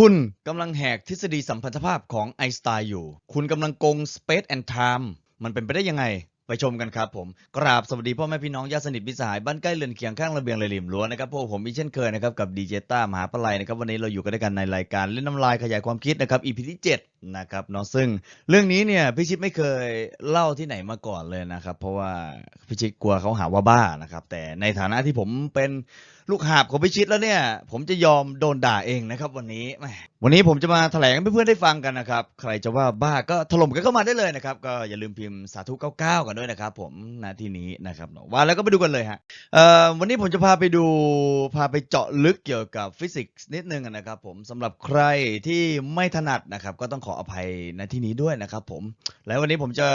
คุณกำลังแหกทฤษฎีสัมพันธภาพของไอน์สไตน์อยู่ คุณกำลังโกง Space and Time มันเป็นไปได้ยังไง ไปชมกันครับผม กราบสวัสดีพ่อแม่พี่น้องญาติสนิทมิตรสหาย บ้านใกล้เรือนเคียงข้างระเบียงเลยริมรั้วนะครับ พวกผมอีกเช่นเคยนะครับ กับดีเจต้ามหาปลัยนะครับ วันนี้เราอยู่กันด้วยกันในรายการเล่นน้ำลายขยายความคิดนะครับ EP ที่ 7 นะครับเนาะซึ่งเรื่องนี้เนี่ยพี่ชิดไม่เคยเล่าที่ไหนมาก่อนเลยนะครับ เพราะว่าพี่ชิดกลัวเขาหาว่าบ้านะครับแต่ในฐานะที่ผมเป็น ลูกหาบของพิชิดแล้วเนี่ย ผมจะยอมโดนด่าเองนะครับวันนี้วันนี้ผมจะมาแถลงให้เพื่อนๆได้ฟังกันนะครับ ใครจะว่าบ้าก็ถล่มกันเข้ามาได้เลยนะครับ ก็อย่าลืมพิมพ์สาธุ99กันด้วยนะครับ ผมนาที่นี้นะครับว่าแล้วก็ไปดูกันเลยฮะเอ่อวันนี้ผมจะพาไปดูพาไปเจาะลึกเกี่ยวกับฟิสิกส์นิดนึงนะครับผมสำหรับใครที่ไม่ถนัดนะครับ ก็ต้องขออภัยในที่นี้ด้วยนะครับ ผม แล้ววันนี้ผมจะ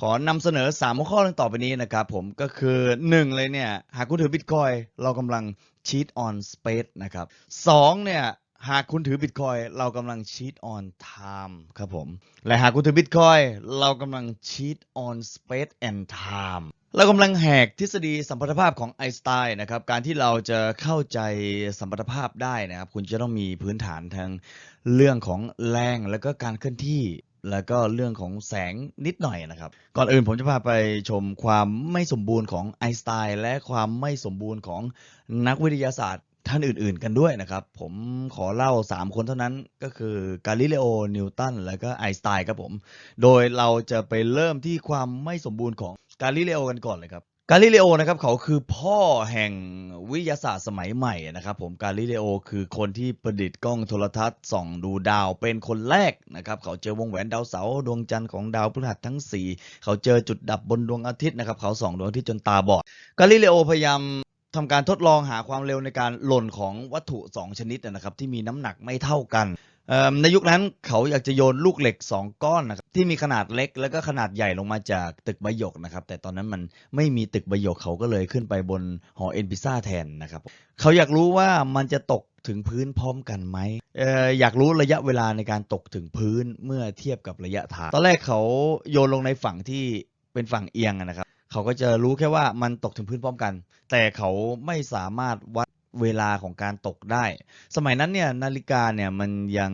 ขอนำเสนอ3หัวข้อดังต่อไปนี้นะครับ ผมก็คือ1เลยเนี่ยหากคุณถือบิตคอยเรากำลัง cheat on space นะครับสองเนี่ย หากคุณถือบิตคอยเรากำลัง cheat on time ครับผม และหากคุณถือบิตคอยเรากำลัง cheat on space and time เรากำลังแหกทฤษฎีสัมพัทธภาพของไอน์สไตน์นะครับ การที่เราจะเข้าใจสัมพัทธภาพได้นะครับ คุณจะต้องมีพื้นฐานทางเรื่องของแรงแล้วก็การเคลื่อนที่ แล้วก็เรื่องของแสงนิดหน่อยนะครับ ก่อนอื่นผมจะพาไปชมความไม่สมบูรณ์ของไอน์สไตน์และความไม่สมบูรณ์ของนักวิทยาศาสตร์ ท่านอื่นๆกันด้วยนะครับ ผมขอเล่า 3 คนเท่านั้นก็คือกาลิเลโอ นิวตัน และก็ไอน์สไตน์ครับผม โดยเราจะไปเริ่มที่ความไม่สมบูรณ์ของกาลิเลโอกันก่อนเลยครับกาลิเลโอนะครับเขาคือพ่อแห่งวิทยาศาสตร์สมัยใหม่นะครับผมกาลิเลโอคือคนที่ประดิษฐ์กล้องโทรทัศน์ส่องดูดาวเป็นคนแรกนะครับเขาเจอวงแหวนดาวเสาร์ดวงจันทร์ของดาวพฤหัสทั้ง 4 เขาเจอจุดดับบนดวงอาทิตย์นะครับเขาส่องดวงอาทิตย์จนตาบอดกาลิเลโอพยายาม ทำการทดลองหาความเร็วในการหล่นของวัตถุ 2 ชนิดนะครับ ที่มีน้ำหนักไม่เท่ากัน ในยุคนั้นเขาอยากจะโยนลูกเหล็ก 2 ก้อนนะครับที่มีขนาดเล็กแล้วก็ขนาดใหญ่ลงมาจากตึกใบหยกนะครับ แต่ตอนนั้นมันไม่มีตึกใบหยกเขาก็เลยขึ้นไปบนหอเอ็นพิซ่าแทนนะครับ เขาอยากรู้ว่ามันจะตกถึงพื้นพร้อมกันไหมอออยากรู้ระยะเวลาในการตกถึงพื้นเมื่อเทียบกับระยะทาง ตอนแรกเขาโยนลงในฝั่งที่เป็นฝั่งเอียงนะครับ เขาก็จะรู้แค่ว่ามันตกถึงพื้นพร้อมกัน แต่เขาไม่สามารถวัดเวลาของการตกได้ สมัยนั้นเนี่ยนาฬิกาเนี่ยมันยัง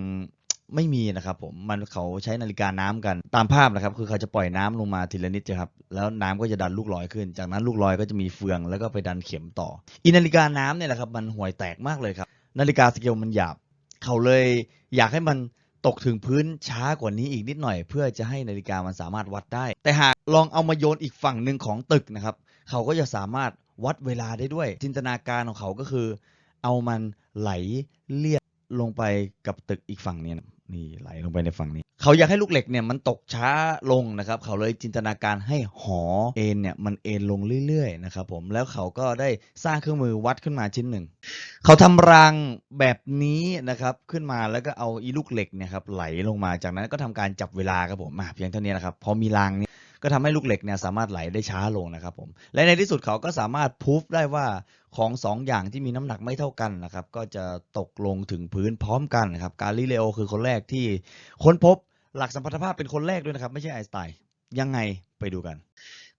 ไม่มีนะครับผมมันเขาใช้นาฬิกาน้ำกันตามภาพนะครับ คือเขาจะปล่อยน้ำลงมาทีละนิดครับแล้วน้ำก็จะดันลูกลอยขึ้น จากนั้นลูกลอยก็จะมีเฟืองแล้วก็ไปดันเข็มต่ออีนาฬิกาน้ำเนี่ยแหละครับมันห่วยแตกมากเลยครับ นาฬิกาสเกลมันหยาบ เขาเลยอยากให้มันตกถึงพื้นช้ากว่านี้อีกนิดหน่อย เพื่อจะให้นาฬิกามันสามารถวัดได้ แต่หาก ลองเอามาโยนอีกฝั่งหนึ่งของตึกนะครับ เขาก็จะสามารถวัดเวลาได้ด้วย จินตนาการของเขาก็คือ เอามันไหลเลียดลงไปกับตึกอีกฝั่งนี้นี่ไหลลงไปในฝั่งนี้ เขาอยากให้ลูกเหล็กเนี่ยมันตกช้าลงนะครับ เขาเลยจินตนาการให้หอเอ็นเนี่ยมันเอ็นลงเรื่อยๆนะครับผมแล้วเขาก็ได้สร้างเครื่องมือวัดขึ้นมาชิ้นหนึ่ง เขาทำรางแบบนี้นะครับขึ้นมาแล้วก็เอาอีลูกเหล็กเนี่ยครับไหลลงมาจากนั้นก็ทำการจับเวลาครับผมเพียงเท่านี้นะครับพอมีรางนี้ ก็ทำให้ลูกเหล็กเนี่ยสามารถไหลได้ช้าลงนะครับผมและในที่สุดเขาก็สามารถพูฟได้ว่าของสองอย่างที่มีน้ำหนักไม่เท่ากันนะครับก็จะตกลงถึงพื้นพร้อมกันนะครับกาลิเลโอคือคนแรกที่ค้นพบหลักสัมพัทธภาพเป็นคนแรกด้วยนะครับ ไม่ใช่ไอน์สไตน์ยังไงไปดูกัน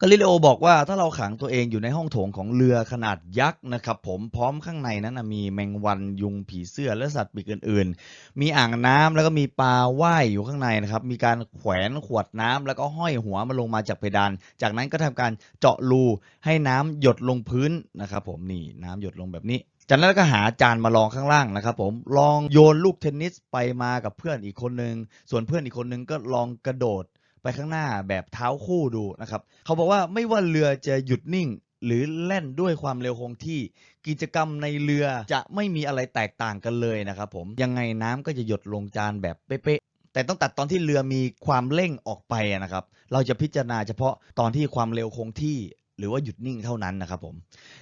กาลิเลโอบอกว่าถ้าเราขังตัวเองอยู่ในห้องโถงของเรือขนาดยักษ์นะครับผมพร้อมข้างในนั้นมีแมงวันยุงผีเสื้อและสัตว์ปีกอื่น ๆ มีอ่างน้ำแล้วก็มีปลาว่ายอยู่ข้างในนะครับมีการแขวนขวดน้ำแล้วก็ห้อยหัวมันลงมาจากเพดาน จากนั้นก็ทำการเจาะรูให้น้ำหยดลงพื้นนะครับผมนี่น้ำหยดลงแบบนี้จากนั้นก็หาจานมาลองข้างล่างนะครับผมลองโยนลูกเทนนิสไปมากับเพื่อนอีกคนนึง ส่วนเพื่อนอีกคนนึงก็ลองกระโดด ไปข้างหน้าแบบเท้าคู่ดูนะครับ เขาบอกว่าไม่ว่าเรือจะหยุดนิ่ง หรือแล่นด้วยความเร็วคงที่ กิจกรรมในเรือจะไม่มีอะไรแตกต่างกันเลยนะครับผมยังไงน้ำก็จะหยดลงจานแบบเป๊ะๆแต่ต้องตัดตอนที่เรือมีความเร่งออกไปนะครับ เราจะพิจารณาเฉพาะตอนที่ความเร็วคงที่หรือว่าหยุดนิ่งเท่านั้นนะครับผม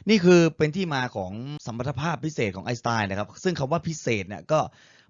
นี่คือเป็นที่มาของสมรรถภาพพิเศษของไอน์สไตน์นะครับ ซึ่งคำว่าพิเศษเนี่ยก็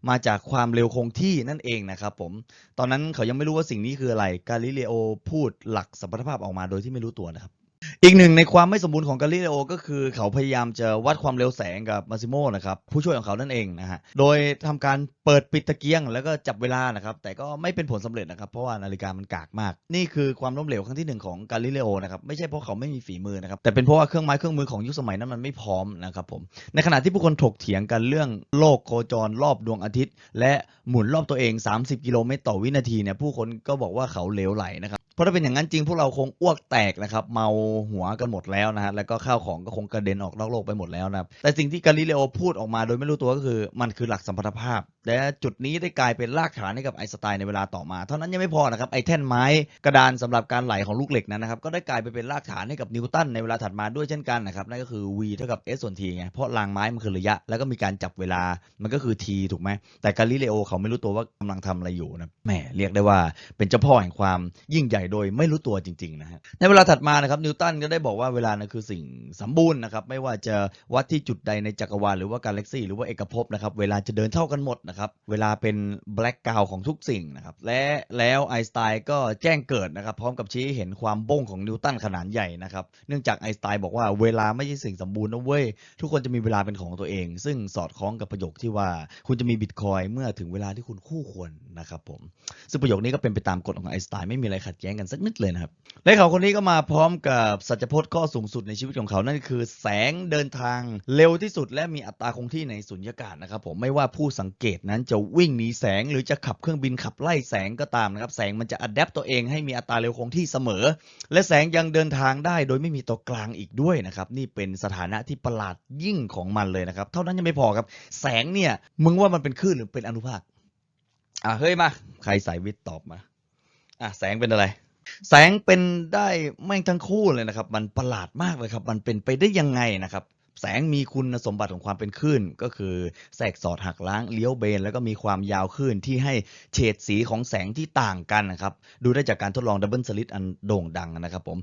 มาจากความเร็วคงที่นั่นเองนะครับผม ตอนนั้นเขายังไม่รู้ว่าสิ่งนี้คืออะไร กาลิเลโอพูดหลักสัมพัทธภาพออกมาโดยที่ไม่รู้ตัวนะครับ อีกหนึ่งในความไม่สมบูรณ์ของกาลิเลโอ ก็คือเขาพยายามจะวัดความเร็วแสงกับมาซิโมนะครับผู้ช่วยของเขานั่นเองนะฮะโดยทำการเปิดปิดตะเกียง แล้วก็จับเวลานะครับแต่ก็ไม่เป็นผลสำเร็จนะครับเพราะว่านาฬิกามันกากมาก นี่คือความล้มเหลวครั้งที่หนึ่งของกาลิเลโอนะครับไม่ใช่เพราะเขาไม่มีฝีมือนะครับแต่เป็นเพราะว่าเครื่องไม้เครื่องมือของยุคสมัยนั้นมันไม่พร้อมนะครับผมในขณะที่ผู้คนถกเถียงกันเรื่องโลกโคจรรอบดวงอาทิตย์ และหมุนรอบตัวเอง 30 กิโลเมตรต่อวินาทีเนี่ยผู้คนก็บอกว่าเขาเหลวไหลนะครับ เพราะถ้าเป็นอย่างนั้นจริงพวกเราคงอ้วกแตกนะครับ เมาหัวกันหมดแล้วนะฮะแล้วก็ข้าวของก็คงกระเด็นออกนอกโลกไปหมดแล้วนะครับแต่สิ่งที่กาลิเลโอพูดออกมาโดยไม่รู้ตัวก็คือ มันคือหลักสัมพัทธภาพ และจุดนี้ได้กลายเป็นรากฐานให้กับไอสไตน์ในเวลาต่อมา เท่านั้นยังไม่พอนะครับไอแท่นไม้กระดานสำหรับการไหลของลูกเหล็กนั้นนะครับก็ได้กลายไปเป็นรากฐานให้กับนิวตันในเวลาถัดมาด้วยเช่นกันนะครับนั่นก็คือ v เท่ากับ s ส่วน t ไงเพราะรางไม้มันคือระยะ แล้วก็มีการจับเวลามันก็คือ t ถูกไหมแต่กาลิเลโอเขาไม่รู้ตัวว่ากำลังทำอะไรอยู่นะแหมเรียกได้ว่าเป็นเจ้าพ่อแห่งความยิ่งใหญ่โดยไม่รู้ตัวจริงๆนะฮะในเวลาถัดมานะครับนิวตันก็ได้บอกว่าเวลานั้นคือสิ่งสมบูรณ์นะครับไม่ว่าจะวัดที่จุดใดในจักรวาลหรือว่ากาแล็กซีหรือว่าเอกภพนะครับเวลาจะเดินเท่ากันหมดนะครับเวลาเป็นแบล็กกราวของทุกสิ่งนะครับและแล้วไอน์สไตน์ก็แจ้งเกิดนะครับพร้อมกับชี้เห็นความบงของนิวตันขนาดใหญ่นะครับเนื่องจากไอน์สไตน์บอกว่าเวลาไม่ใช่สิ่งสมบูรณ์นะเว้ยทุกคนจะมีเวลาเป็นของตัวเอง ซึ่งสอดคล้องกับประโยคที่ว่าคุณจะมีบิตคอยเมื่อถึงเวลาที่คุณคู่ควรนะครับผมซึ่งประโยคนี้ก็เป็นไปตามกฎของไอน์สไตน์ไม่มีอะไรขัดแย้งกันสักนิดเลยนะครับและเขาคนนี้ก็มาพร้อมกับสัจพจน์ข้อสูงสุดในชีวิตของเขา นั่นคือแสงเดินทางเร็วที่สุด และมีอัตราคงที่ในสุญญากาศนะครับผมไม่ว่าผู้สังเกตนั้นจะวิ่งหนีแสงหรือจะขับเครื่องบินขับไล่แสงก็ตามนะครับแสงมันจะอัดแอปตัวเองให้มีอัตราเร็วคงที่เสมอ และแสงยังเดินทางได้โดยไม่มีตัวกลางอีกด้วยนะครับนี่เป็นสถานะที่ประหลาดยิ่งของมันเลยนะครับเท่านั้นยังไม่พอครับ แสงเนี่ยมึงว่ามันเป็นคลื่นหรือเป็นอนุภาคอะเฮ้ยมาใครสายวิทย์ตอบมาอะแสงเป็นอะไร แสงเป็นได้แม่งทั้งคู่เลยนะครับ มันประหลาดมากเลยครับ มันเป็นไปได้ยังไงนะครับแสงมีคุณสมบัติของความเป็นคลื่นก็คือแทรกสอดหักล้างเลี้ยวเบน แล้วก็มีความยาวคลื่นที่ให้เฉดสีของแสงที่ต่างกันนะครับดูได้จากการทดลองดับเบิลสลิตอันโด่งดังนะครับผม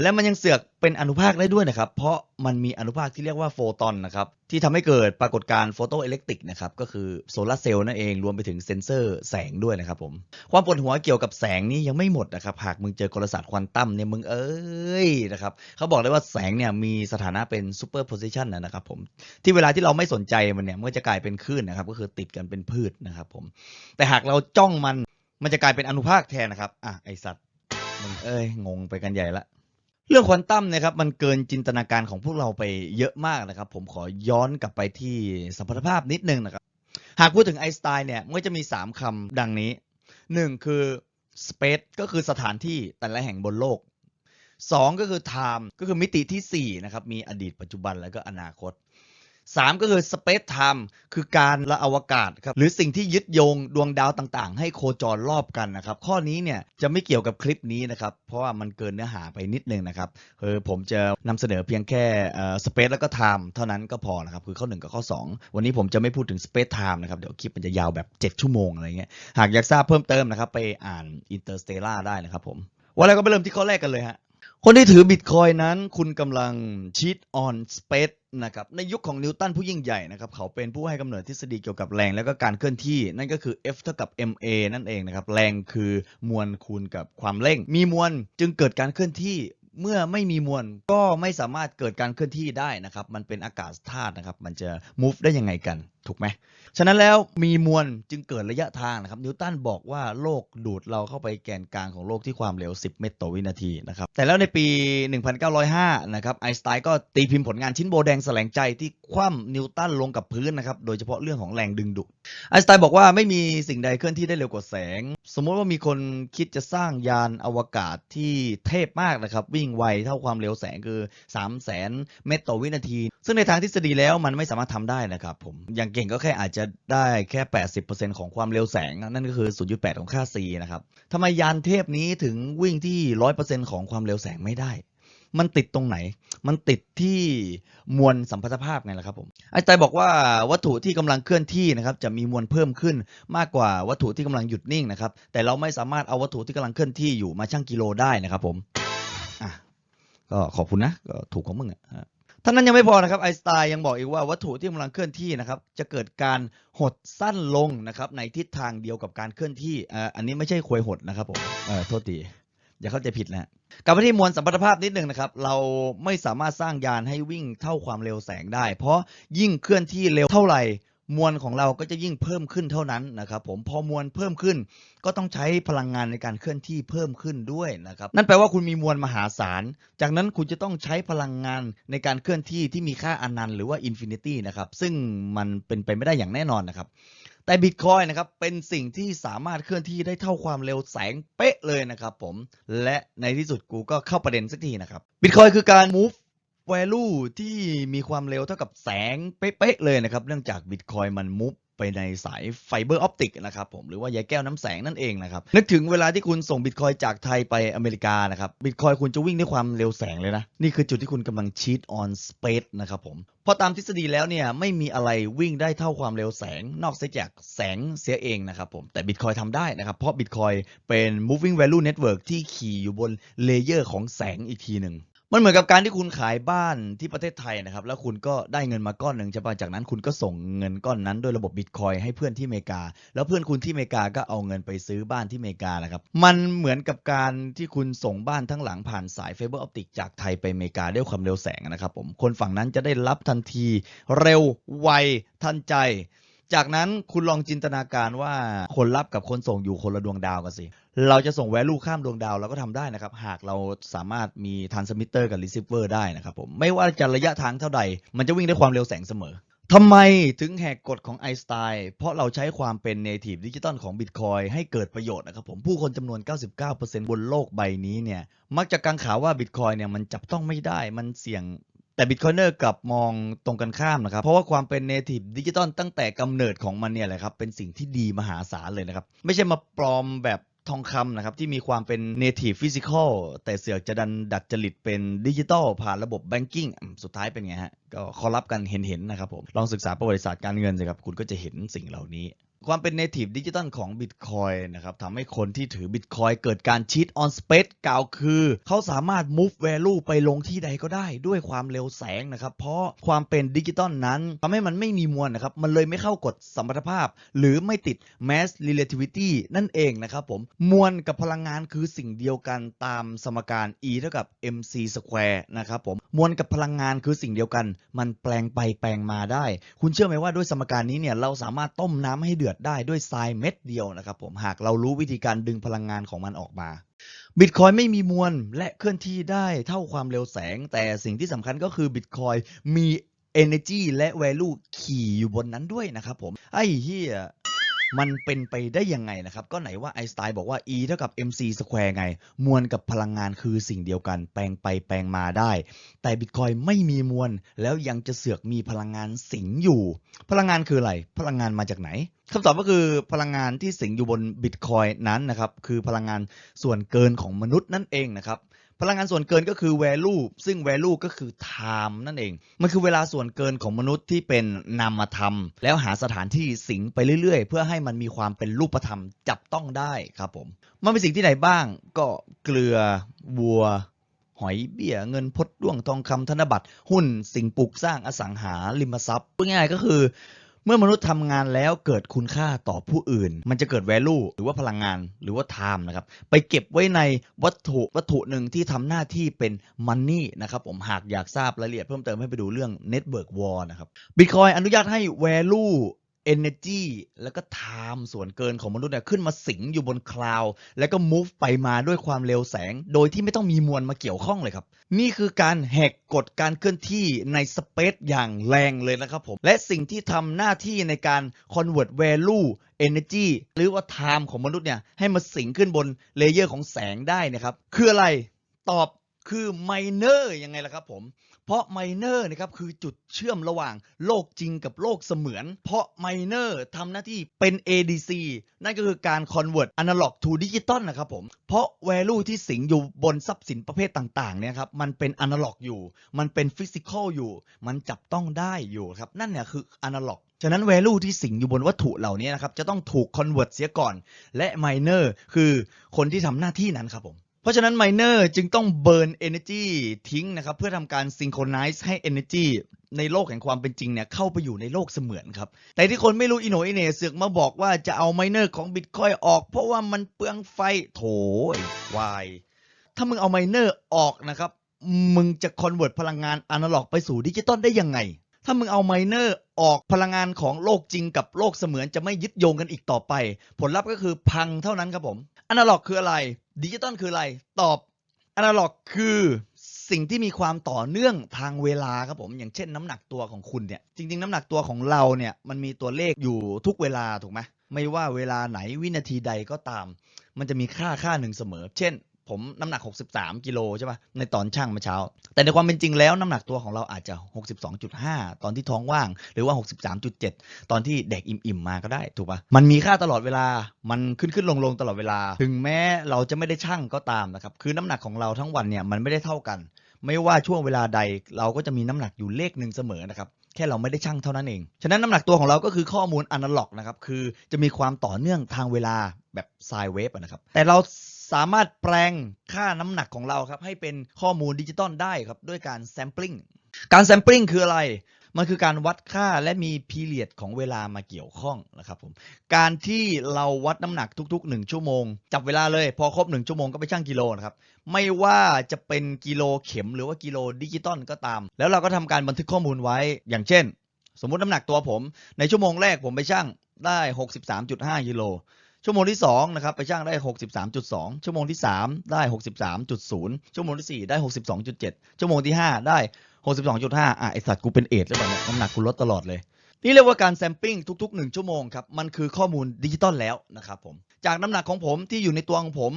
และมันยังเสือกเป็นอนุภาคได้ด้วยนะครับ เพราะมันมีอนุภาคที่เรียกว่าโฟตอนนะครับ ที่ทำให้เกิดปรากฏการณ์โฟโตอิเล็กติกนะครับก็คือโซลาร์เซลล์นั่นเองรวมไปถึงเซนเซอร์แสงด้วยนะครับผม ความปวดหัวเกี่ยวกับแสงนี้ยังไม่หมดนะครับ หากมึงเจอกลศาสตร์ควอนตัมเนี่ยมึงเอ้ยนะครับเขาบอกเลยว่าแสงเนี่ยมีสถานะเป็นซูเปอร์โพซิชันนะครับผมที่เวลาที่เราไม่สนใจมันเนี่ยมันก็จะกลายเป็นคลื่นนะครับก็คือติดกันเป็นพืชนะครับผมแต่หากเราจ้องมันมันจะกลายเป็นอนุภาคแทนนะครับอะไอสัตว์มึงเอ้ยงงไปกันใหญ่ละ เรื่องควอนตัมนะครับมันเกินจินตนาการของพวกเราไปเยอะมากนะครับ ผมขอย้อนกลับไปที่สัมพัทธภาพนิดนึงนะครับ หากพูดถึงไอน์สไตน์เนี่ยมันก็จะมี 3คำดังนี้ 1 คือ space ก็คือสถานที่แต่ละแห่งบนโลก 2 ก็คือ time ก็คือมิติที่4นะครับมีอดีตปัจจุบันแล้วก็อนาคต 3 ก็คือ space time คือการละอวกาศครับหรือสิ่งที่ยึดโยงดวงดาวต่างๆ ให้โคจรรอบกันนะครับ ข้อนี้เนี่ยจะไม่เกี่ยวกับคลิปนี้นะครับ เพราะว่ามันเกินเนื้อหาไปนิดนึงนะครับคือผมจะนำเสนอเพียงแค่เอ่อ space แล้วก็ time เท่านั้นก็พอนะครับคือข้อ 1 กับข้อ 2 วันนี้ผมจะไม่พูดถึง space time นะครับเดี๋ยวคลิปมันจะยาวแบบ 7 ชั่วโมงอะไรเงี้ยหากอยากทราบเพิ่มเติมนะครับไปอ่าน Interstellar ได้นะครับผมวันแล้วก็ไปเริ่มที่ข้อแรกกันเลยฮะ คนที่ถือบิตคอยนั้น คุณกำลังชีตออนสเปซนะครับในยุคของนิวตันผู้ยิ่งใหญ่นะครับ เขาเป็นผู้ให้กำเนิดทฤษฎีเกี่ยวกับแรงแล้วก็การเคลื่อนที่ นั่นก็คือ F เท่ากับ ma นั่นเองนะครับ แรงคือมวลคูณกับความเร่ง มีมวลจึงเกิดการเคลื่อนที่เมื่อไม่มีมวลก็ไม่สามารถเกิดการเคลื่อนที่ได้นะครับ มันเป็นอากาศธาตุนะครับ มันจะ move ได้ยังไงกันถูกไหมฉะนั้นแล้วมีมวลจึงเกิดระยะทางนะครับ นิวตันบอกว่าโลกดูดเราเข้าไปแกนกลางของโลกที่ความเร็ว 10 เมตรต่อวินาทีนะครับ แต่แล้วในปี 1905 นะครับ ไอน์สไตน์ก็ตีพิมพ์ผลงานชิ้นโบแดงแสลงใจที่คว่ำนิวตันลงกับพื้นนะครับ โดยเฉพาะเรื่องของแรงดึงดูด ไอน์สไตน์บอกว่าไม่มีสิ่งใดเคลื่อนที่ได้เร็วกว่าแสง สมมติว่ามีคนคิดจะสร้างยานอวกาศที่เทพมากนะครับ วิ่งไวเท่าความเร็วแสงคือ 3 0 0แสนเมตรต่อวินาที ซึ่งในทางทฤษฎีแล้วมันไม่สามารถทำได้นะครับผม อย่างเก่งก็แค่อาจจะได้แค่ 80%ของความเร็วแสง นั่นก็คือ 0.8 ของค่า c นะครับทำไมยานเทพนี้ถึงวิ่งที่ 100%ของความเร็วแสงไม่ได้ มันติดตรงไหน มันติดที่มวลสัมพัทธภาพไงล่ะครับผมไอน์สไตน์บอกว่าวัตถุที่กำลังเคลื่อนที่นะครับจะมีมวลเพิ่มขึ้นมากกว่าวัตถุที่กำลังหยุดนิ่งนะครับ แต่เราไม่สามารถเอาวัตถุที่กำลังเคลื่อนที่อยู่มาชั่งกิโลได้นะครับผมอะก็ขอบคุณนะก็ถูกของมึงอะฮะ ท่านั้นยังไม่พอนะครับไอสไตน์ยังบอกอีกว่าวัตถุที่กำลังเคลื่อนที่นะครับจะเกิดการหดสั้นลงนะครับในทิศทางเดียวกับการเคลื่อนที่อ่อันนี้ไม่ใช่ควยหดนะครับผมเออโทษทีอย่าเข้าใจผิดนะกลับมาที่มวลสัมพัทธภาพนิดหนึ่งนะครับ เราไม่สามารถสร้างยานให้วิ่งเท่าความเร็วแสงได้ เพราะยิ่งเคลื่อนที่เร็วเท่าไหร่ มวลของเราก็จะยิ่งเพิ่มขึ้นเท่านั้นนะครับผมพอมวลเพิ่มขึ้น ก็ต้องใช้พลังงานในการเคลื่อนที่เพิ่มขึ้นด้วยนะครับนั่นแปลว่าคุณมีมวลมหาศาล จากนั้นคุณจะต้องใช้พลังงานในการเคลื่อนที่ที่มีค่าอนันต์หรือว่าอินฟินิตี้นะครับซึ่งมันเป็นไปไม่ได้อย่างแน่นอนนะครับแต่บิตคอยนะครับเป็นสิ่งที่สามารถเคลื่อนที่ได้เท่าความเร็วแสงเป๊ะเลยนะครับผมและในที่สุดกูก็เข้าประเด็นสักทีนะครับบิตคอยคือการ move value ที่มีความเร็วเท่ากับแสงเป๊ะๆเลยนะครับ เนื่องจากบิตคอยมัน move ไปในสายไฟเบอร์ออปติกนะครับผมหรือว่าใยแก้วน้ำแสงนั่นเองนะครับ นึกถึงเวลาที่คุณส่งบิตคอยจากไทยไปอเมริกานะครับบิตคอยคุณจะวิ่งด้วยความเร็วแสงเลยนะ นี่คือจุดที่คุณกำลัง cheat on space นะครับผมเพราะตามทฤษฎีแล้วเนี่ยไม่มีอะไรวิ่งได้เท่าความเร็วแสง นอกเสียจากแสงเสียเองนะครับผมแต่ Bitcoin ทำได้นะครับ เพราะ Bitcoin เป็น moving value network ที่ขี่อยู่บนเลเยอร์ของแสงอีกทีหนึ่ง มันเหมือนกับการที่คุณขายบ้านที่ประเทศไทยนะครับ แล้วคุณก็ได้เงินมาก้อนหนึ่งใช่ปะจากนั้นคุณก็ส่งเงินก้อนนั้นด้วยระบบบิตคอยให้เพื่อนที่อเมริกา แล้วเพื่อนคุณที่อเมริกาก็เอาเงินไปซื้อบ้านที่อเมริกานะครับ มันเหมือนกับการที่คุณส่งบ้านทั้งหลังผ่านสายไฟเบอร์ออปติกจากไทยไปอเมริกาด้วยความเร็วแสงนะครับผมคนฝั่งนั้นจะได้รับทันทีเร็วไวทันใจจากนั้นคุณลองจินตนาการว่าคนรับกับคนส่งอยู่คนละดวงดาวกันสิ เราจะส่งแวลูข้ามดวงดาวเราก็ทำได้นะครับ หากเราสามารถมีท r นสมิเตอร์กับรีเซิเวอร์ได้นะครับผม ไม่ว่าจะระยะทางเท่าใด มันจะวิ่งด้วยความเร็วแสงเสมอทำไมถึงแหกกฎของไอสไตน์เพราะเราใช้ความเป็น native ดิจิตอลของ Bitcoin ให้เกิดประโยชน์นะครับผมผู้คนจำนวน 99%บนโลกใบนี้เนี่ยมักจะกังขาว่า Bitcoin เนี่ยมันจับต้องไม่ได้มันเสี่ยงแต่บิตคอยเนอร์กลับมองตรงกันข้ามนะครับ เพราะว่าความเป็น native ดิจิตอลตั้งแต่กำเนิดของมันเนี่ยแหละครับ เป็นสิ่งที่ดีมหาศาลเลยนะครับ ไม่ใช่มาปลอมแบบ ทองคำนะครับที่มีความเป็น native physical แต่เสือกจะดันดัดจริตเป็นดิจิตอลผ่านระบบแบงกิ้งสุดท้ายเป็นไงฮะ ก็คอรับกันเห็นๆนะครับผม ลองศึกษาประวัติศาสตร์การเงินสิครับ คุณก็จะเห็นสิ่งเหล่านี้ ความเป็น native ดิจิตอลของ Bitcoin นะครับทำให้คนที่ถือ Bitcoin เกิดการ cheat on space กล่าวคือ เขาสามารถ move value ไปลงที่ใดก็ได้ด้วยความเร็วแสงนะครับ เพราะความเป็นดิจิตอลนั้นทำให้มันไม่มีมวลนะครับ มันเลยไม่เข้ากฎสมพัทธภาพ หรือไม่ติด mass relativity นั่นเองนะครับผม มวลกับพลังงานคือสิ่งเดียวกันตามสมการ E เท่ากับ mc square นะครับผม มวลกับพลังงานคือสิ่งเดียวกัน มันแปลงไปแปลงมาได้ คุณเชื่อไหมว่าด้วยสมการนี้เนี่ยเราสามารถต้มน้ำให้เดือดได้ด้วยทรายเม็ดเดียวนะครับผมหากเรารู้วิธีการดึงพลังงานของมันออกมาบิตคอยไม่มีมวลและเคลื่อนที่ได้เท่าความเร็วแสง แต่สิ่งที่สำคัญก็คือบิตคอยมี energy และ value ขี่อยู่บนนั้นด้วยนะครับผม ไอ้เฮีย มันเป็นไปได้ยังไงนะครับ ก็ไหนว่าไอสไตน์บอกว่า E เท่ากับ mc square ไง มวลกับพลังงานคือสิ่งเดียวกัน แปลงไปแปลงมาได้ แต่บิตคอยไม่มีมวล แล้วยังจะเสือกมีพลังงานสิงอยู่ พลังงานคืออะไร พลังงานมาจากไหนคำตอบก็คือพลังงานที่สิงอยู่บนบิตคอยนั้นนะครับ คือพลังงานส่วนเกินของมนุษย์นั่นเองนะครับ พลังงานส่วนเกินก็คือ value ซึ่ง value ก็คือ time นั่นเอง มันคือเวลาส่วนเกินของมนุษย์ที่เป็นนามธรรม แล้วหาสถานที่สิงไปเรื่อย ๆ เพื่อให้มันมีความเป็นรูปธรรมจับต้องได้ครับผม มันเป็นสิ่งที่ไหนบ้างก็เกลือวัว หอยเบี้ยเงินพดด้วงทองคำธนบัตร หุ้นสิ่งปลูกสร้างอสังหาริมทรัพย์พูดง่ายๆก็คือ เมื่อมนุษย์ทำงานแล้วเกิดคุณค่าต่อผู้อื่น มันจะเกิด value หรือว่าพลังงานหรือว่า time นะครับ ไปเก็บไว้ในวัตถุวัตถุหนึ่งที่ทำหน้าที่เป็น money นะครับผมหากอยากทราบรายละเอียดเพิ่มเติมให้ไปดูเรื่อง network war นะครับ Bitcoin อนุญาตให้ value energy แล้วก็ time ส่วนเกินของมนุษย์เนี่ยขึ้นมาสิงอยู่บนคลาวแล้วก็ move ไปมาด้วยความเร็วแสง โดยที่ไม่ต้องมีมวลมาเกี่ยวข้องเลยครับ นี่คือการแหกกฎการเคลื่อนที่ในสเปซอย่างแรงเลยนะครับผม และสิ่งที่ทำหน้าที่ในการ convert value energy หรือว่า time ของมนุษย์เนี่ยให้มาสิงขึ้นบนเลเยอร์ของแสงได้นะครับ คืออะไรตอบคือ miner ยังไงล่ะครับผม เพราะไมเนอร์นะครับคือจุดเชื่อมระหว่างโลกจริงกับโลกเสมือน เพราะไมเนอร์ทำหน้าที่เป็น ADC นั่นก็คือการ convert analog to digital นะครับผม เพราะ value ที่สิงอยู่บนทรัพย์สินประเภทต่างๆเนี่ยครับมันเป็น analog อยู่ มันเป็น physical อยู่ มันจับต้องได้อยู่ครับ นั่นเนี่ยคือ analog ฉะนั้น value ที่สิงอยู่บนวัตถุเหล่านี้นะครับจะต้องถูก convert เสียก่อน และ miner คือคนที่ทำหน้าที่นั้นครับผม เพราะฉะนั้น miner จึงต้อง burn energy ทิ้งนะครับ เพื่อทำการ synchronize ให้ energy ในโลกแห่งความเป็นจริงเนี่ยเข้าไปอยู่ในโลกเสมือนครับ แต่ที่คนไม่รู้อินโนอิเนเสือกมาบอกว่าจะเอา miner ของ Bitcoin ออก เพราะว่ามันเปลืองไฟโถไอ้ควายถ้ามึงเอาไมเนอร์ออกนะครับ มึงจะคอนเวิร์ตพลังงานอนาล็อกไปสู่ดิจิตอลได้ยังไง ถ้ามึงเอาไมเนอร์ออกพลังงานของโลกจริงกับโลกเสมือนจะไม่ยึดโยงกันอีกต่อไป ผลลัพธ์ก็คือพังเท่านั้นครับผม อนาล็อกคืออะไร ดิจิตอลคืออะไร ตอบอนาล็อกคือสิ่งที่มีความต่อเนื่องทางเวลาครับผม อย่างเช่นน้ำหนักตัวของคุณเนี่ย จริง ๆ น้ำหนักตัวของเราเนี่ยมันมีตัวเลขอยู่ทุกเวลาถูกไหมไม่ว่าเวลาไหนวินาทีใดก็ตาม มันจะมีค่าค่าหนึ่งเสมอ เช่น ผมน้ำหนัก 63กิโลใช่ปะในตอนช่างเมื่อเช้า แต่ในความเป็นจริงแล้วน้ำหนักตัวของเราอาจจะ 62.5 ตอนที่ท้องว่าง หรือว่า 63.7 ตอนที่แดกอิ่มๆมาก็ได้ถูกปะมันมีค่าตลอดเวลา มันขึ้นขึ้นลงลงตลอดเวลา ถึงแม้เราจะไม่ได้ช่างก็ตามนะครับ คือน้ำหนักของเราทั้งวันเนี่ยมันไม่ได้เท่ากัน ไม่ว่าช่วงเวลาใดเราก็จะมีน้ำหนักอยู่เลขหนึ่งเสมอนะครับแค่เราไม่ได้ชั่งเท่านั้นเอง ฉะนั้นน้ำหนักตัวของเราก็คือข้อมูลอนาล็อกนะครับ คือจะมีความต่อเนื่องทางเวลาแบบไซเวฟนะครับ แต่เรา สามารถแปลงค่าน้ำหนักของเราครับ ให้เป็นข้อมูลดิจิตอลได้ครับ ด้วยการแซมปลิ้งการแซมปลิ้งคืออะไร มันคือการวัดค่าและมีพีเรียดของเวลามาเกี่ยวข้องนะครับผม การที่เราวัดน้ำหนักทุก ๆ 1 ชั่วโมง จับเวลาเลย พอครบ 1 ชั่วโมงก็ไปชั่งกิโลนะครับ ไม่ว่าจะเป็นกิโลเข็มหรือว่ากิโลดิจิตอลก็ตาม แล้วเราก็ทำการบันทึกข้อมูลไว้ อย่างเช่น สมมุติน้ำหนักตัวผม ในชั่วโมงแรกผมไปชั่งได้ 63.5กิโล ชั่วโมงที่2นะครับไปชั่งได้ 63.2 ชั่วโมงที่ 3 ได้ 63.0 ชั่วโมงที่ 4 ได้ 62.7 ชั่วโมงที่ 5 ได้ 62.5 อะไอสัตว์กูเป็นเอดแล้วตอเนี้ยน้ำหนักกูลดตลอดเลย นี่เรียกว่าการแซมปิ้งทุก ๆ 1 ชั่วโมงครับ มันคือข้อมูลดิจิตอลแล้วนะครับผม จากน้ำหนักของผมที่อยู่ในตัวของผม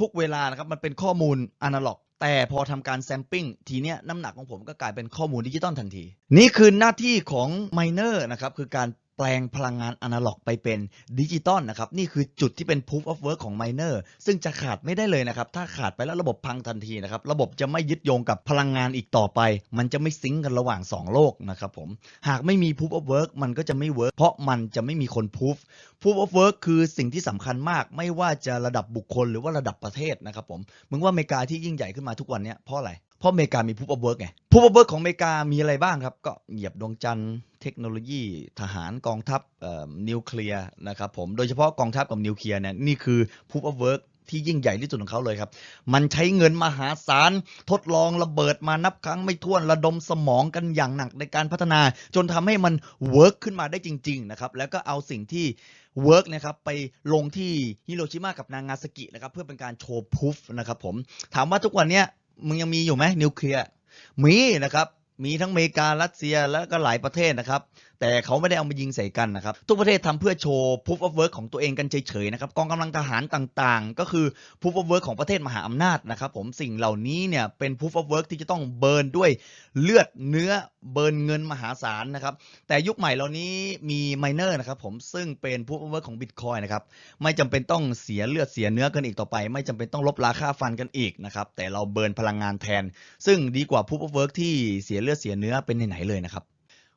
ทุกเวลานะครับมันเป็นข้อมูลอนาล็อกแต่พอทำการแซมปิ้งทีเนี้ยน้ำหนักของผมก็กลายเป็นข้อมูลดิจิตอลทันที นี่คือหน้าที่ของไมเนอร์นะครับคือการ แปลงพลังงานอนาล็อกไปเป็นดิจิตอลนะครับนี่คือจุดที่เป็น proof of work ของไมเนอร์ซึ่งจะขาดไม่ได้เลยนะครับ ถ้าขาดไปแล้วระบบพังทันทีนะครับ ระบบจะไม่ยึดโยงกับพลังงานอีกต่อไป มันจะไม่ซิงก์กันระหว่าง 2 โลกนะครับผม หากไม่มี proof of work มันก็จะไม่ work เพราะมันจะไม่มีคน proof proof of work คือสิ่งที่สำคัญมาก ไม่ว่าจะระดับบุคคลหรือว่าระดับประเทศนะครับผมมึงว่าอเมริกาที่ยิ่งใหญ่ขึ้นมาทุกวันนี้เพราะอะไร เพราะอเมริกามี proof of work ไง proof of work ของอเมริกามีอะไรบ้างครับ ก็เหยียบดวงจันทร์เทคโนโลยี ทหารกองทัพเอ่อนิวเคลียร์นะครับผมโดยเฉพาะกองทัพกับนิวเคลียร์เนี่ยนี่คือ proof of work ที่ยิ่งใหญ่ที่สุดของเขาเลยครับ มันใช้เงินมหาศาลทดลองระเบิดมานับครั้งไม่ถ้วนระดมสมองกันอย่างหนักในการพัฒนา จนทำให้มันเวิร์กขึ้นมาได้จริง ๆ นะครับ แล้วก็เอาสิ่งที่เวิร์กนะครับไปลงที่ฮิโรชิมากับนางาซากินะครับเพื่อเป็นการโชว์พูฟนะครับผมถามว่าทุกวันเนี้ย มึงยังมีอยู่ไหมนิวเคลียร์มีนะครับ มีทั้งอเมริการัสเซียแล้วก็หลายประเทศนะครับ แต่เขาไม่ได้เอามายิงใส่กันนะครับ ทุกประเทศทำเพื่อโชว์ proof of work ของตัวเองกันเฉยๆนะครับกองกำลังทหารต่างๆ ก็คือ proof of work ของประเทศมหาอำนาจนะครับผมสิ่งเหล่านี้เนี่ยเป็น proof of work ที่จะต้องเบิร์นด้วยเลือดเนื้อเบิร์นเงินมหาศาลนะครับแต่ยุคใหม่เหล่านี้มี miner นะครับผมซึ่งเป็น proof of work ของ Bitcoin นะครับไม่จำเป็นต้องเสียเลือดเสียเนื้อกันอีกต่อไป ไม่จำเป็นต้องลบราค่าฟันกันอีกนะครับแต่เราเบิร์นพลังงานแทน ซึ่งดีกว่า proof of work ที่เสียเลือดเสียเนื้อเป็นไหนๆเลยนะครับ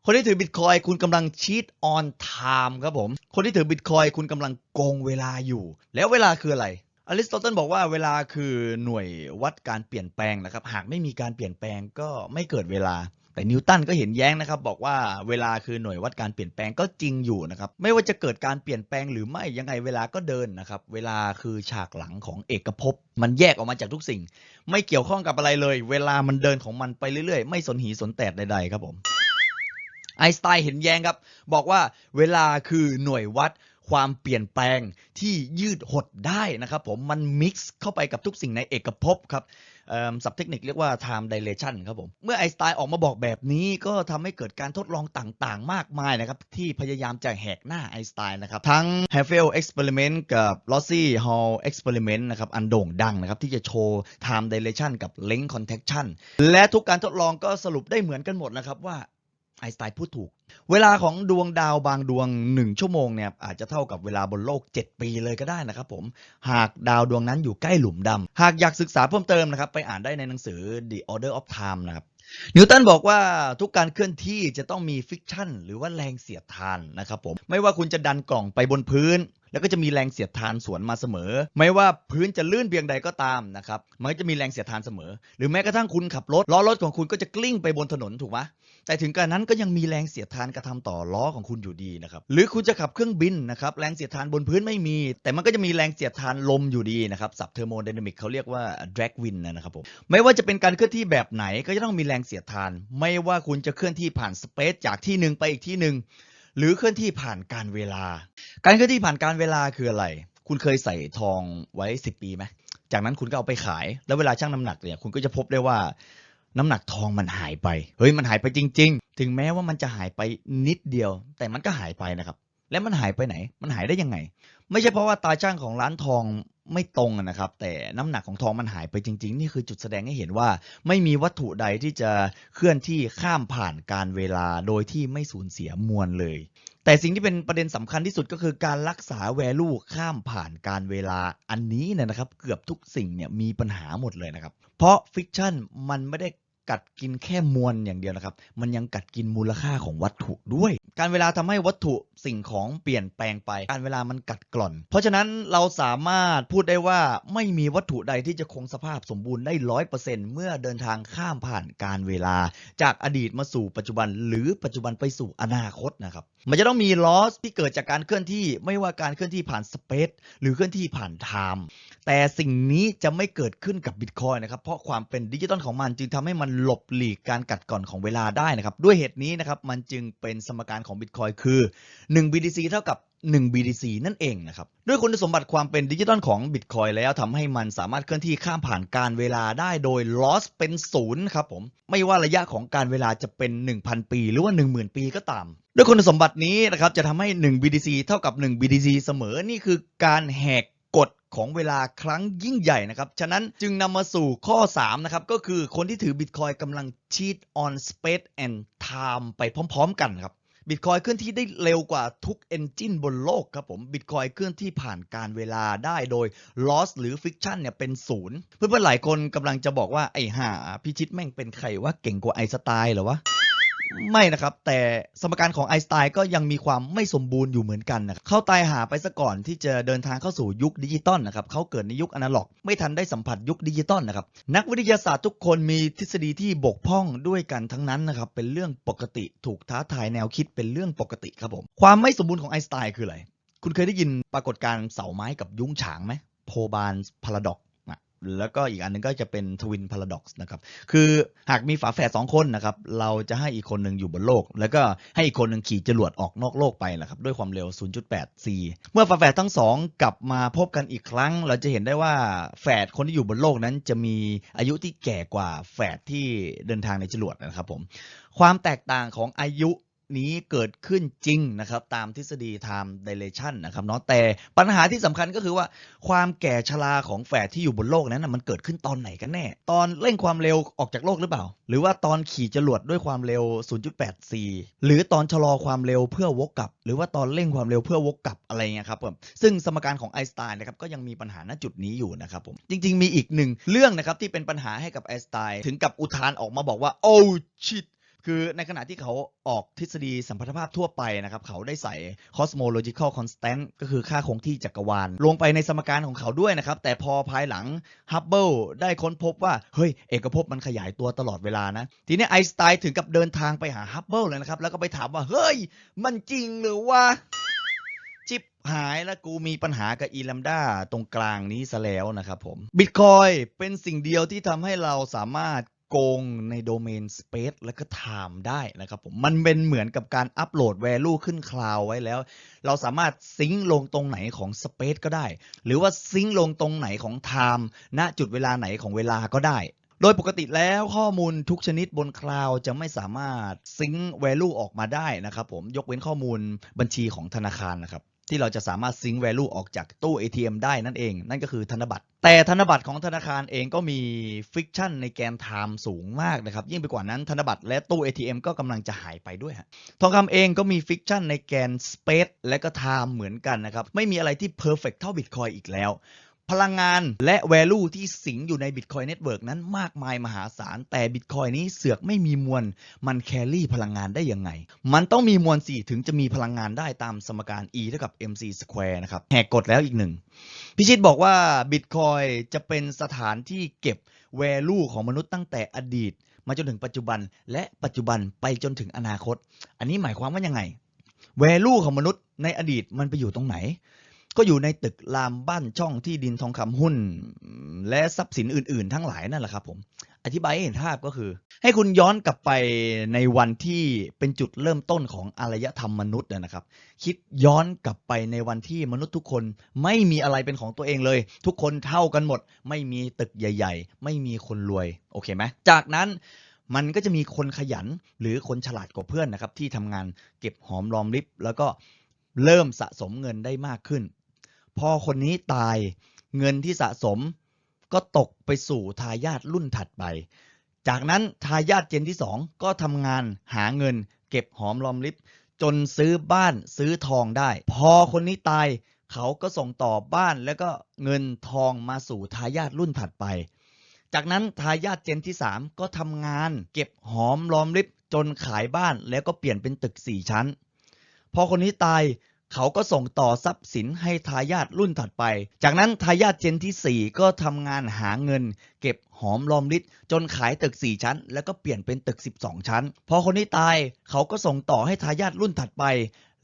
คนที่ถือบิตคอยคุณกำลังชีตออนไทม์ครับผม คนที่ถือบิตคอยคุณกำลังโกงเวลาอยู่ แล้วเวลาคืออะไรอริสโตเติลบอกว่าเวลาคือหน่วยวัดการเปลี่ยนแปลงนะครับ หากไม่มีการเปลี่ยนแปลงก็ไม่เกิดเวลา แต่นิวตันก็เห็นแย้งนะครับ บอกว่าเวลาคือหน่วยวัดการเปลี่ยนแปลงก็จริงอยู่นะครับ ไม่ว่าจะเกิดการเปลี่ยนแปลงหรือไม่ยังไงเวลาก็เดินนะครับ เวลาคือฉากหลังของเอกภพมันแยกออกมาจากทุกสิ่ง ไม่เกี่ยวข้องกับอะไรเลย เวลามันเดินของมันไปเรื่อยๆ ไม่สนหีสนแตดใดๆครับผม ไอน์สไตน์เห็นแย้งครับ บอกว่าเวลาคือหน่วยวัดความเปลี่ยนแปลงที่ยืดหดได้นะครับผมมันมิกซ์เข้าไปกับทุกสิ่งในเอกภพครับเอิ่มศัพท์เทคนิคเรียกว่า time dilation ครับผม เมื่อไอน์สไตน์ออกมาบอกแบบนี้ก็ทำให้เกิดการทดลองต่างๆ มากมายนะครับ ที่พยายามจะแหกหน้าไอน์สไตน์นะครับ ทั้ง h a f e l experiment กับ Rossi Hall experiment นะครับ อันโด่งดังนะครับ ที่จะโชว์ time dilation กับ length contraction และทุกการทดลองก็สรุปได้เหมือนกันหมดนะครับว่า ไอสไตน์พูดถูก เวลาของดวงดาวบางดวง 1 ชั่วโมงเนี่ยอาจจะเท่ากับเวลาบนโลก 7 ปีเลยก็ได้นะครับผม หากดาวดวงนั้นอยู่ใกล้หลุมดำ หากอยากศึกษาเพิ่มเติมนะครับ ไปอ่านได้ในหนังสือ The Order of Time นะครับนิวตันบอกว่าทุกการเคลื่อนที่จะต้องมีฟิกชันหรือว่าแรงเสียดทานนะครับผม ไม่ว่าคุณจะดันกล่องไปบนพื้น แล้วก็จะมีแรงเสียดทานสวนมาเสมอ ไม่ว่าพื้นจะลื่นเพียงใดก็ตามนะครับมันก็จะมีแรงเสียดทานเสมอ หรือแม้กระทั่งคุณขับรถล้อรถของคุณก็จะกลิ้งไปบนถนนถูกไหมแต่ถึงกรนั้นก็ยังมีแรงเสียดทานกระทำต่อล้อของคุณอยู่ดีนะครับหรือคุณจะขับเครื่องบินนะครับแรงเสียดทานบนพื้นไม่มี แต่มันก็จะมีแรงเสียดทานลมอยู่ดีนะครับศัพท์เทอร์โมไดนามิกเขาเรียกว่า drag wind นะครับผมไม่ว่าจะเป็นการเคลื่อนที่แบบไหนก็จะต้องมีแรงเสียดทาน ไม่ว่าคุณจะเคลื่อนที่ผ่านสเปซจากที่หนึ่งไปอีกที่หนึ่ง หรือเคลื่อนที่ผ่านการเวลา การเคลื่อนที่ผ่านการเวลาคืออะไร คุณเคยใส่ทองไว้ 10 ปีไหมจากนั้นคุณก็เอาไปขาย แล้วเวลาชั่งน้ำหนักเนี่ยคุณก็จะพบได้ว่า น้ำหนักทองมันหายไป เฮ้ยมันหายไปจริง ๆ ถึงแม้ว่ามันจะหายไปนิดเดียว แต่มันก็หายไปนะครับ แล้วมันหายไปไหน มันหายได้ยังไง ไม่ใช่เพราะว่าตาช่างของร้านทองไม่ตรงนะครับ แต่น้ำหนักของทองมันหายไปจริง ๆ นี่คือจุดแสดงให้เห็นว่า ไม่มีวัตถุใดที่จะเคลื่อนที่ข้ามผ่านการเวลาโดยที่ไม่สูญเสียมวลเลย แต่สิ่งที่เป็นประเด็นสำคัญที่สุดก็คือการรักษา value ข้ามผ่านการเวลาอันนี้เนี่ยนะครับ เกือบทุกสิ่งเนี่ยมีปัญหาหมดเลยนะครับ เพราะฟิกชันมันไม่ได้ กัดกินแค่มวลอย่างเดียวนะครับ มันยังกัดกินมูลค่าของวัตถุด้วย การเวลาทำให้วัตถุสิ่งของเปลี่ยนแปลงไป การเวลามันกัดกร่อน เพราะฉะนั้นเราสามารถพูดได้ว่าไม่มีวัตถุใดที่จะคงสภาพสมบูรณ์ได้ร้อยเปอร์เซ็นต์เมื่อเดินทางข้ามผ่านการเวลา จากอดีตมาสู่ปัจจุบัน หรือปัจจุบันไปสู่อนาคตนะครับ มันจะต้องมีลอสที่เกิดจากการเคลื่อนที่ไม่ว่าการเคลื่อนที่ผ่านสเปซหรือเคลื่อนที่ผ่านไทม์แต่สิ่งนี้จะไม่เกิดขึ้นกับบิตคอยนะครับเพราะความเป็นดิจิตอลของมันจึงทำให้มันหลบหลีกการกัดกร่อนของเวลาได้นะครับด้วยเหตุนี้นะครับมันจึงเป็นสมการของบิตคอยคือ 1 BTC เท่ากับ 1 BTC นั่นเองนะครับ ด้วยคุณสมบัติความเป็นดิจิตอลของบิตคอยแล้วทำให้มันสามารถเคลื่อนที่ข้ามผ่านการเวลาได้โดย loss เป็นศูนย์ครับผม ไม่ว่าระยะของการเวลาจะเป็น 1,000 ปี หรือว่า 10,000 ปีก็ตาม ด้วยคุณสมบัตินี้นะครับจะทำให้ 1 BTC เท่ากับ 1 BTC เสมอ นี่คือการแหกกฎของเวลาครั้งยิ่งใหญ่นะครับ ฉะนั้นจึงนำมาสู่ข้อ 3 นะครับ ก็คือคนที่ถือบิตคอยกำลัง cheat on space and time ไปพร้อม ๆ กันครับ บิตคอยเคลื่อนที่ได้เร็วกว่าทุกเอนจินบนโลกครับผมบิตคอยเคลื่อนที่ผ่านการเวลาได้โดย loss หรือ fiction เนี่ยเป็นศูนย์เพื่อนๆหลายคนกำลังจะบอกว่าไอ้ห่าพิชิตแม่งเป็นใครว่าเก่งกว่าไอสไตล์เหรอวะ ไม่นะครับ แต่สมการของไอน์สไตน์ก็ยังมีความไม่สมบูรณ์อยู่เหมือนกันนะครับเขาตายหาไปซะก่อนที่จะเดินทางเข้าสู่ยุคดิจิตอลนะครับเขาเกิดในยุคอนาล็อก ไม่ทันได้สัมผัสยุคดิจิตอลนะครับนักวิทยาศาสตร์ทุกคนมีทฤษฎีที่บกพร่องด้วยกันทั้งนั้นนะครับเป็นเรื่องปกติถูกท้าทายแนวคิดเป็นเรื่องปกติครับผมความไม่สมบูรณ์ของไอน์สไตน์คืออะไรคุณเคยได้ยินปรากฏการณ์เสาไม้กับยุ้งฉางไหมโพบานพาราดอก แล้วก็อีกอันหนึงก็จะเป็นทวินพาราด็อกนะครับ คือหากมีฝาแฝดสองคนนะครับ เราจะให้อีกคนหนึ่งอยู่บนโลก แล้วก็ให้อีกคนหนึ่งขี่จรวดออกนอกโลกไปนะครับ ด้วยความเร็ว 0.8 c เมื่อฝาแฝดทั้งสองกลับมาพบกันอีกครั้ง เราจะเห็นได้ว่าแฝดคนที่อยู่บนโลกนั้น จะมีอายุที่แก่กว่าแฝดที่เดินทางในจรวดนะครับผม ความแตกต่างของอายุ นี้เกิดขึ้นจริงนะครับตามทฤษฎี time dilation นะครับเนาะแต่ปัญหาที่สำคัญก็คือว่าความแก่ชราของแฝดที่อยู่บนโลกนั้นนะมันเกิดขึ้นตอนไหนกันแน่ ตอนเร่งความเร็วออกจากโลกหรือเปล่า หรือว่าตอนขี่จรวดด้วยความเร็ว 0.8 c หรือตอนชะลอความเร็วเพื่อวกกลับ หรือว่าตอนเร่งความเร็วเพื่อวกกลับอะไรเงี้ยครับผมซึ่งสมการของไอน์สไตน์นะครับก็ยังมีปัญหาณจุดนี้อยู่นะครับผมจริง ๆ มีอีกหนึ่งเรื่องนะครับที่เป็นปัญหาให้กับไอน์สไตน์ถึงกับอุทานออกมาบอกว่า oh shit คือในขณะที่เขาออกทฤษฎีสัมพัทธภาพทั่วไปนะครับ เขาได้ใส่ cosmological constant ก็คือค่าคงที่จักรวาล ลงไปในสมการของเขาด้วยนะครับ แต่พอภายหลัง Hubble ได้ค้นพบว่า เฮ้ย เอกภพมันขยายตัวตลอดเวลานะ ทีนี้ไอน์สไตน์ถึงกับเดินทางไปหา Hubble เลยนะครับ แล้วก็ไปถามว่า เฮ้ย มันจริงหรือว่าจิบหายแล้วกูมีปัญหากับอีลัมดาตรงกลางนี้ซะแล้วนะครับผมบิตคอยเป็นสิ่งเดียวที่ทำให้เราสามารถ โกงในโดเมน Space และก็ Time ได้นะครับผม มันเป็นเหมือนกับการอัปโหลด Value ขึ้นคลาวไว้แล้ว เราสามารถซิงค์ลงตรงไหนของ Space ก็ได้ หรือว่าซิงค์ลงตรงไหนของ Time ณจุดเวลาไหนของเวลาก็ได้โดยปกติแล้วข้อมูลทุกชนิดบนคลาวจะไม่สามารถซิงค์ value ออกมาได้นะครับผมยกเว้นข้อมูลบัญชีของธนาคารนะครับ ที่เราจะสามารถซิงค์ value ออกจากตู้ ATM ได้นั่นเอง นั่นก็คือธนบัตร แต่ธนบัตรของธนาคารเองก็มีฟิกชันในแกนไทม์สูงมากนะครับ ยิ่งไปกว่านั้นธนบัตรและตู้ ATM ก็กำลังจะหายไปด้วยฮะทองคำเองก็มีฟิกชันในแกน space และก็ time เหมือนกันนะครับ ไม่มีอะไรที่ perfect เท่า Bitcoin อีกแล้ว พลังงานและ value ที่สิงอยู่ใน Bitcoin Network นั้นมากมายมหาศาล แต่ Bitcoin นี้เสือกไม่มีมวล มันแครี่พลังงานได้ยังไง มันต้องมีมวลสี่ถึงจะมีพลังงานได้ตามสมการ E เท่ากับ mc square นะครับแหกกฎแล้วอีกหนึ่งพิชิตบอกว่า Bitcoin จะเป็นสถานที่เก็บ value ของมนุษย์ตั้งแต่อดีต มาจนถึงปัจจุบัน และปัจจุบันไปจนถึงอนาคต อันนี้หมายความว่ายังไง value ของมนุษย์ในอดีตมันไปอยู่ตรงไหน ก็อยู่ในตึกรามบ้านช่องที่ดินทองคำหุ้น และทรัพย์สินอื่น ๆ ทั้งหลายนั่นแหละครับผม อธิบายให้เห็นภาพก็คือ ให้คุณย้อนกลับไปในวันที่เป็นจุดเริ่มต้นของอารยธรรมมนุษย์นะครับ คิดย้อนกลับไปในวันที่มนุษย์ทุกคนไม่มีอะไรเป็นของตัวเองเลย ทุกคนเท่ากันหมด ไม่มีตึกใหญ่ ๆ ไม่มีคนรวยโอเคไหมจากนั้นมันก็จะมีคนขยันหรือคนฉลาดกว่าเพื่อนนะครับที่ทำงานเก็บหอมรอมริบแล้วก็เริ่มสะสมเงินได้มากขึ้น พอคนนี้ตายเงินที่สะสมก็ตกไปสู่ทายาทรุ่นถัดไป จากนั้นทายาทเจนที่สองก็ทำงานหาเงิน เก็บหอมรอมริบจนซื้อบ้านซื้อทองได้ พอคนนี้ตายเขาก็ส่งต่อบ้านแล้วก็เงินทองมาสู่ทายาทรุ่นถัดไป จากนั้นทายาทเจนที่ 3 ก็ทำงานเก็บหอมรอมริบจนขายบ้านแล้วก็เปลี่ยนเป็นตึก 4 ชั้น พอคนนี้ตาย เขาก็ส่งต่อทรัพย์สินให้ทายาทรุ่นถัดไป จากนั้นทายาทเจนที่ 4 ก็ทำงานหาเงิน เก็บหอมรอมริดจนขายตึก 4 ชั้น แล้วก็เปลี่ยนเป็นตึก 12 ชั้น พอคนนี้ตายเขาก็ส่งต่อให้ทายาทรุ่นถัดไป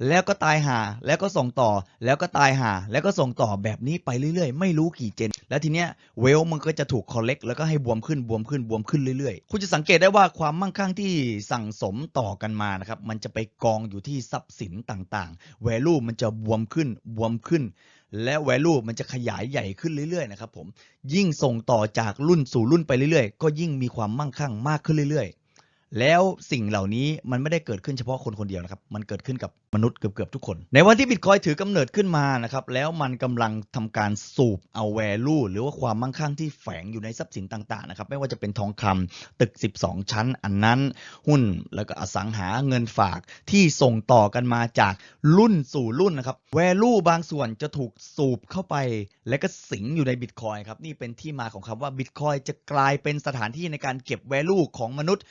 แล้วก็ตายหาแล้วก็ส่งต่อ แล้วก็ตายหาแล้วก็ส่งต่อแบบนี้ไปเรื่อยๆ ไม่รู้กี่เจน แล้วทีเนี้ยเวลมันก็จะถูกคอลเลกแล้วก็ให้บวมขึ้นบวมขึ้นบวมขึ้นเรื่อยๆ คุณจะสังเกตได้ว่าความมั่งคั่งที่สั่งสมต่อกันมานะครับ มันจะไปกองอยู่ที่ทรัพย์สินต่างๆ value มันจะบวมขึ้นบวมขึ้น และ value มันจะขยายใหญ่ขึ้นเรื่อยๆนะครับผมยิ่งส่งต่อจากรุ่นสู่รุ่นไปเรื่อยๆ ก็ยิ่งมีความมั่งคั่งมากขึ้นเรื่อยๆ แล้วสิ่งเหล่านี้มันไม่ได้เกิดขึ้นเฉพาะคนคนเดียวนะครับ มันเกิดขึ้นกับมนุษย์เกือบๆทุกคน ในวันที่บิตคอยถือกำเนิดขึ้นมานะครับ แล้วมันกำลังทำการสูบเอา value หรือว่าความมั่งคั่งที่แฝงอยู่ในทรัพย์สินต่างๆนะครับ ไม่ว่าจะเป็นทองคำตึก 12 ชั้น อันนั้นหุ้นแล้วก็อสังหาเงินฝากที่ส่งต่อกันมาจากรุ่นสู่รุ่นนะครับ value บางส่วนจะถูกสูบเข้าไป และก็สิงอยู่ในบิตคอยครับนี่เป็นที่มาของคำว่าบิตคอยจะกลายเป็นสถานที่ในการเก็บ value ของมนุษย์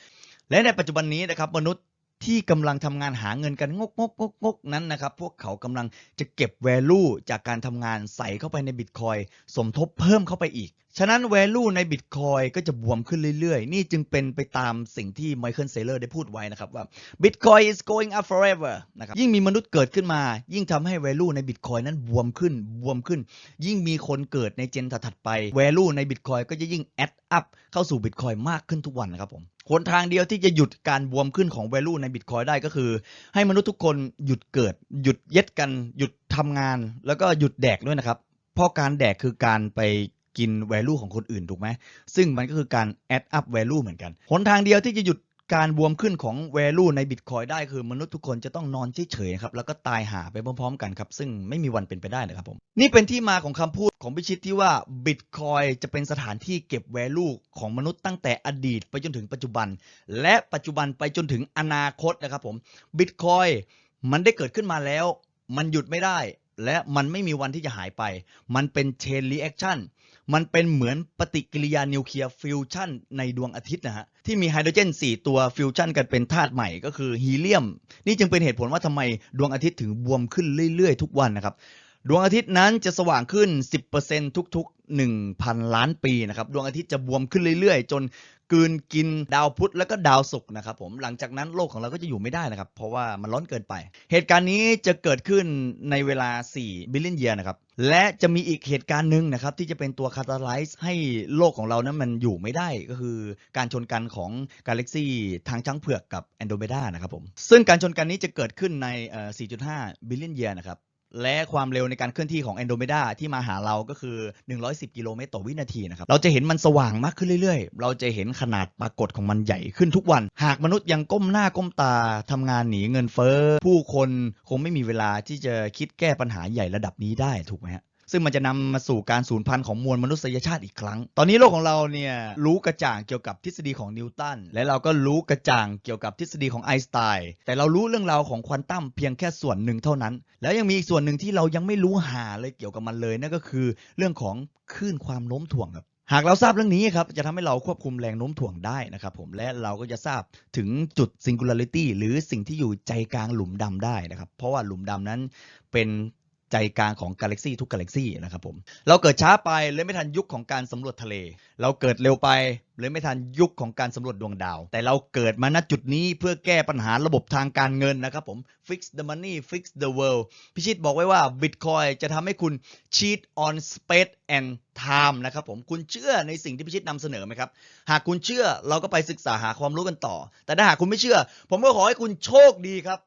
และในปัจจุบันนี้นะครับมนุษย์ที่กำลังทำงานหาเงินกันงกงกงกงกนั้นนะครับ พวกเขากำลังจะเก็บ value จากการทำงานใส่เข้าไปในบิตคอยสมทบเพิ่มเข้าไปอีก ฉะนั้น value ใน Bitcoin ก็จะบวมขึ้นเรื่อยๆ นี่จึงเป็นไปตามสิ่งที่ Michael Saylor ได้พูดไว้นะครับว่า Bitcoin is going up forever นะครับยิ่งมีมนุษย์เกิดขึ้นมา ยิ่งทำให้ value ใน Bitcoin นั้นบวมขึ้นบวมขึ้น ยิ่งมีคนเกิดในเจนถัดๆไป value ใน Bitcoin ก็จะยิ่ง add up เข้าสู่ Bitcoin มากขึ้นทุกวันนะครับผมหนทางเดียวที่จะหยุดการบวมขึ้นของ value ใน Bitcoin ได้ก็คือ ให้มนุษย์ทุกคนหยุดเกิด หยุดเย็ดกัน หยุดทำงาน แล้วก็หยุดแดกด้วยนะครับเพราะการแดกคือการไป กิน value ของคนอื่นถูกไหมซึ่งมันก็คือการ add up value เหมือนกัน หนทางเดียวที่จะหยุดการบวมขึ้นของ value ใน Bitcoin ได้คือมนุษย์ทุกคนจะต้องนอนเฉยๆครับแล้วก็ตายหาไปพร้อมๆ กันครับ ซึ่งไม่มีวันเป็นไปได้นะครับผม นี่เป็นที่มาของคำพูดของพิชิตที่ว่า Bitcoin จะเป็นสถานที่เก็บ value ของมนุษย์ตั้งแต่อดีตไปจนถึงปัจจุบัน และปัจจุบันไปจนถึงอนาคตนะครับผม Bitcoin มันได้เกิดขึ้นมาแล้ว มันหยุดไม่ได้ และมันไม่มีวันที่จะหายไป มันเป็น chain reaction มันเป็นเหมือนปฏิกิริยานิวเคลียร์ฟิวชันในดวงอาทิตย์นะฮะ ที่มีไฮโดรเจน 4 ตัวฟิวชันกันเป็นธาตุใหม่ก็คือฮีเลียม นี่จึงเป็นเหตุผลว่าทำไมดวงอาทิตย์ถึงบวมขึ้นเรื่อยๆ ทุกวันนะครับดวงอาทิตย์นั้นจะสว่างขึ้น 10%ทุกๆ 1,000 ล้านปีนะครับ ดวงอาทิตย์จะบวมขึ้นเรื่อยๆ จนกืนกินดาวพุธแล้วก็ดาวศุกร์นะครับผมหลังจากนั้นโลกของเราก็จะอยู่ไม่ได้นะครับ เพราะว่ามันร้อนเกินไป เหตุการณ์นี้จะเกิดขึ้นในเวลา 4 บิลเลียนเยียนะครับ และจะมีอีกเหตุการณ์หนึ่งนะครับ ที่จะเป็นตัวคาตาไลซ์ให้โลกของเรานั้นมันอยู่ไม่ได้ก็คือการชนกันของกาแล็กซี่ทางช้างเผือกกับแอนโดเมดานะครับผมซึ่งการชนกันนี้จะเกิดขึ้นใน 4.5 บิลเลียนเยียนะครับ และความเร็วในการเคลื่อนที่ของแอนโดเมดาที่มาหาเราก็คือ 110 กิโลเมตรต่อวินาทีนะครับ เราจะเห็นมันสว่างมากขึ้นเรื่อยๆ เราจะเห็นขนาดปรากฏของมันใหญ่ขึ้นทุกวัน หากมนุษย์ยังก้มหน้าก้มตาทำงานหนีเงินเฟ้อ ผู้คนคงไม่มีเวลาที่จะคิดแก้ปัญหาใหญ่ระดับนี้ได้ถูกไหมฮะ ซึ่งมันจะนำมาสู่การสูญพันธุ์ของมวลมนุษยชาติอีกครั้ง ตอนนี้โลกของเราเนี่ยรู้กระจ่างเกี่ยวกับทฤษฎีของนิวตัน และเราก็รู้กระจ่างเกี่ยวกับทฤษฎีของไอน์สไตน์แต่เรารู้เรื่องราวของควอนตัมเพียงแค่ส่วนหนึ่งเท่านั้น แล้วยังมีอีกส่วนหนึ่งที่เรายังไม่รู้หาเลยเกี่ยวกับมันเลยนั่นก็คือเรื่องของคลื่นความโน้มถ่วงครับหากเราทราบเรื่องนี้ครับจะทำให้เราควบคุมแรงโน้มถ่วงได้นะครับผมและเราก็จะทราบถึงจุด singularity หรือสิ่งที่อยู่ใจกลางหลุมดำได้นะครับ เพราะว่าหลุมดำนั้นเป็น ใจกลางของกาแล็กซี่ทุกกาแล็กซี่นะครับผมเราเกิดช้าไปเลยไม่ทันยุคของการสำรวจทะเล เราเกิดเร็วไปเลยไม่ทันยุคของการสำรวจดวงดาว แต่เราเกิดมาณจุดนี้เพื่อแก้ปัญหาระบบทางการเงินนะครับผม fix the money fix the world พิชิตบอกไว้ว่า Bitcoin จะทำให้คุณ cheat on space and time นะครับผมคุณเชื่อในสิ่งที่พิชิตนำเสนอไหมครับ หากคุณเชื่อเราก็ไปศึกษาหาความรู้กันต่อ แต่ถ้าหากคุณไม่เชื่อ ผมก็ขอให้คุณโชคดีครับ